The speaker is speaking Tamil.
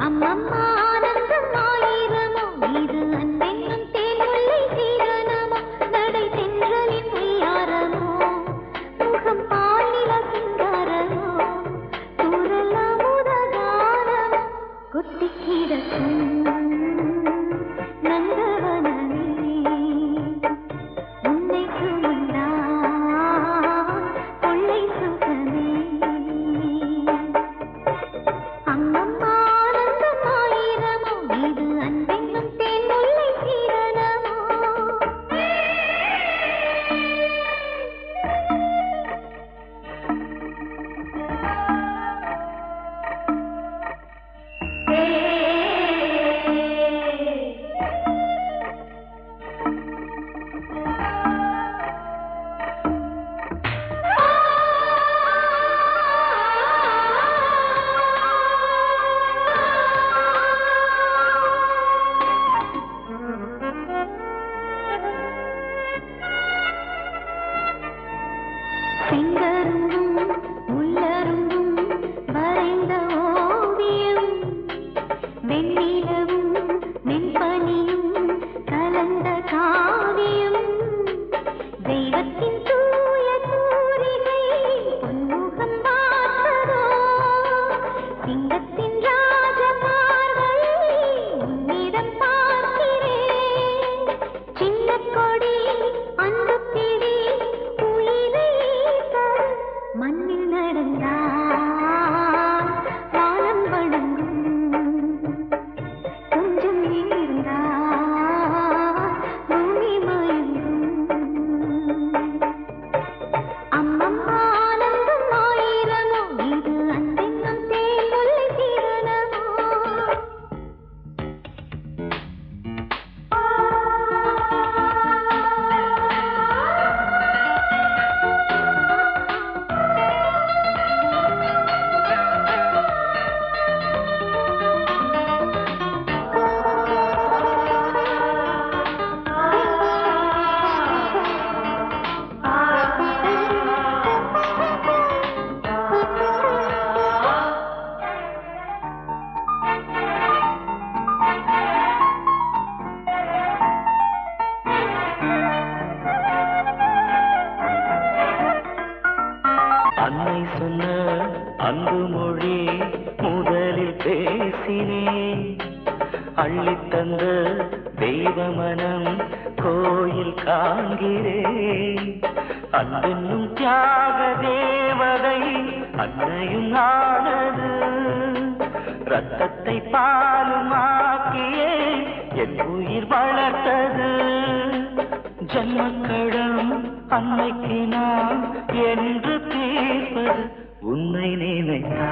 అమ్మమ్మ சிங்க அன்பு மொழி முதலில் பேசினேன். அள்ளித் தந்த தெய்வ மனம் கோயில் காண்கிறேன். அன்பென்னும் தியாக தேவதை அன்னையும் ஆனது ரத்தத்தை பாலுமாக்கியே என் உயிர் வளர்த்தது. ஜன்மக்கடம் அன்னைக்கு நான் என்று தீ உன்னை நினைத்தா